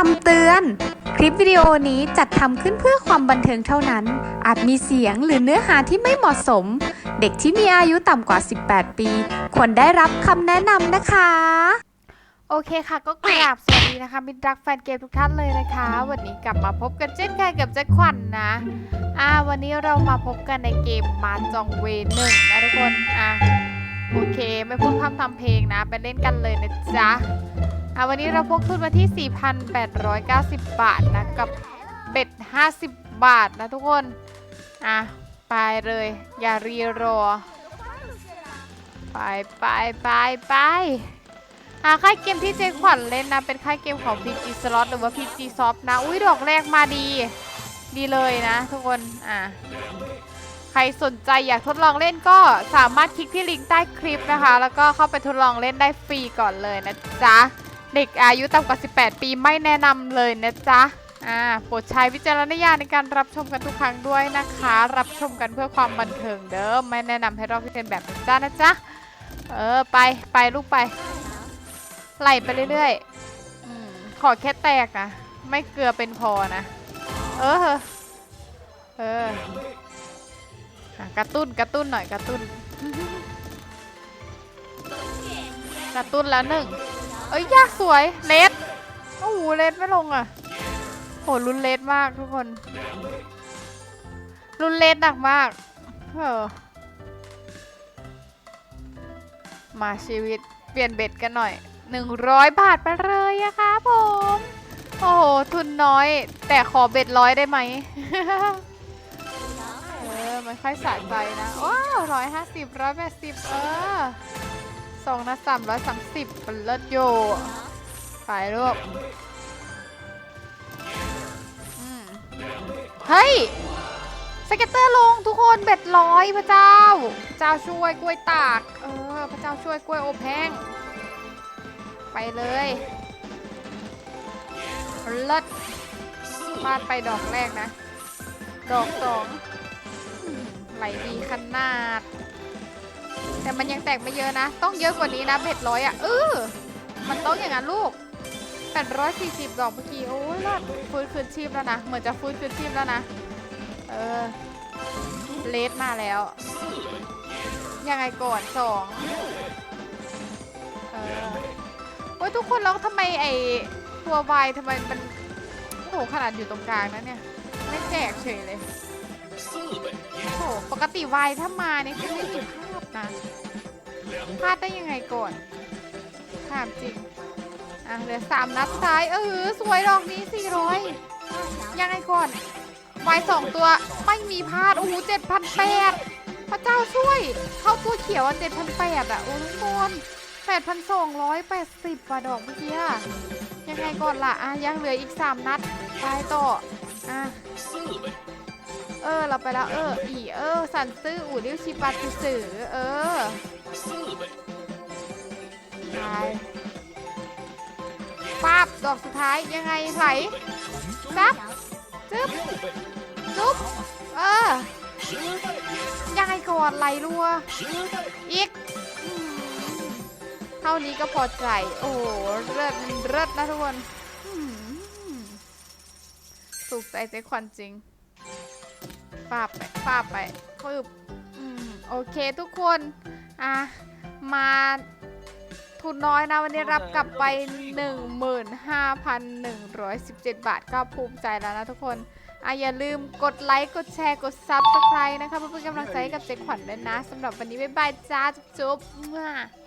คำเตือน คลิปวิดีโอนี้จัดทำขึ้นเพื่อความบันเทิงเท่านั้น อาจมีเสียงหรือเนื้อหาที่ไม่เหมาะสม เด็กที่มีอายุต่ำกว่า 18 ปี ควรได้รับคำแนะนำนะคะ โอเคค่ะก็กราบสวัสดีนะคะมิตรรักแฟนเกมทุกท่านเลยนะคะ วันนี้กลับมาพบกันเช่นเคยกับเจ๊ขวัญนนะอ่าวันนี้เรามาพบกันในเกมมาจองเวหนึ่งนะทุกคนอะโอเค ไม่พูดพร่ำทำเพลงนะ ไปเล่นกันเลยนะจ๊ะ อะวันนี้เราพกทุนมาที่ 4,890 บาทนะกับเป็ด 50 บาทนะทุกคน อะ ไปเลย อย่ารีรอ ไปไปไปไปอ่าค่ายเกมที่เจขวัญเล่นนะ เป็นค่ายเกมของ PG Slot หรือว่า PG Soft นะ อุ้ยดอกแรกมาดี ดีเลยนะทุกคน อ่าใครสนใจอยากทดลองเล่นก็สามารถคลิกที่ลิงก์ใต้คลิปนะคะ แล้วก็เข้าไปทดลองเล่นได้ฟรีก่อนเลยนะจ๊ะ เด็กอายุต่ำกว่า 18 ปีไม่แนะนำเลยนะจ๊ะอ่าโปรดใช้วิจารณญาณในการรับชมกันทุกครั้งด้วยนะคะ รับชมกันเพื่อความบันเทิงเด้อไม่แนะนำให้เราพิเศษแบบนี้จ้านะจ๊ะเออไปไปลูกไปไหลไปเรื่อยๆอขอแค่แตกนะไม่เกลือเป็นพอนะ เออเออกระตุ้นกระตุ้นหน่อยกระตุ้นกระตุ้นแล้วหนึ่ง เอ้ยยากสวยเลดโอ้โหเลดไม่ลงอะโหรุนเลดมากทุกคนรุนเลดหนักมากเออมาชีวิตเปลี่ยนเบ็ดกันหน่อย 100 บาทไปเลยอะคะผม โอ้โห ทุนน้อย แต่ขอเบ็ดร้อยได้ไหมเออ มันค่อยสะใจนะ ว้าวร้อยห้าสิบร้อยแปดสิบเออ สองนะสามร้อยสามสิบเป็นเลิศโยไปลูกเฮ้ยสเก็ตเตอร์ลงทุกคนเบ็ดร้อยพระเจ้าพระเจ้าช่วยกล้วยตาก เออ พระเจ้าช่วยกล้วยอบแห้ง ไปเลยเลิศพลาดไปดอกแรกนะ ดอกสองไหลดีขนาด แต่มันยังแตกไม่เยอะนะ ต้องเยอะกว่านี้นะเบ็ดร้อยอะเออมันต้องอย่างนั้นลูก840ดอกเมื่อกี้โอ้ยรอดฟื้นคืนชีพแล้วนะ เหมือนจะฟื้นคืนชีพแล้วนะ เออ เลสมาแล้ว ยังไงก่อนสองเออโอ้ยทุกคนแล้วทำไมไอตัววายทำไมมันโอ้โหขนาดอยู่ตรงกลางนะเนี่ย ไม่แจกเฉยเลยโอ้โหปกติวายถ้ามาเนี่ยคือไม่มีภา นะพลาดได้ยังไงก่อนถามจริง อะเหลือสามนัดสุดท้าย เออสวยดอกนี้400ยังไงก่อนวายสองตัวไม่มีพลาด โอ้โหเจ็ดพันแปดพระเจ้าช่วย เข้าตัวเขียวอะเจ็ดพันแปดอะ โอ้ทุกคนแปดพันสองร้อยแปดสิบว่ะดอกเมื่อกี้อะยังไงก่อนล่ะ อะยังเหลืออีกสามนัดไปต่อ อะ เออ เราไปแล้ว เออ อีเออ สันซื่ออู่ริ้วชิปาติสือเออไปป๊าบดอกสุดท้ายยังไงไหลซับจึ๊บจุ๊บเออ ยังไงก่อนไหลรัว อีกอืมเท่านี้ก็พอใจโอ้โหเลิศเลิศนะทุกคนอืมถูกใจเจ๊ควันจริง ปาบไปปาบไปปึ๊บอืมโอเคทุกคน อะ มาทุนน้อยนะวันนี้รับกลับไป 15,117 บาทก็ภูมิใจแล้วนะทุกคนอะอย่าลืมกดไลค์ กดแชร์ กด Subscribe นะคะเพื่อเป็นกำลังใจให้กับเจ๊ขวัญด้วยนะสำหรับวันนี้บ๊ายบายจ้า จุ๊บๆ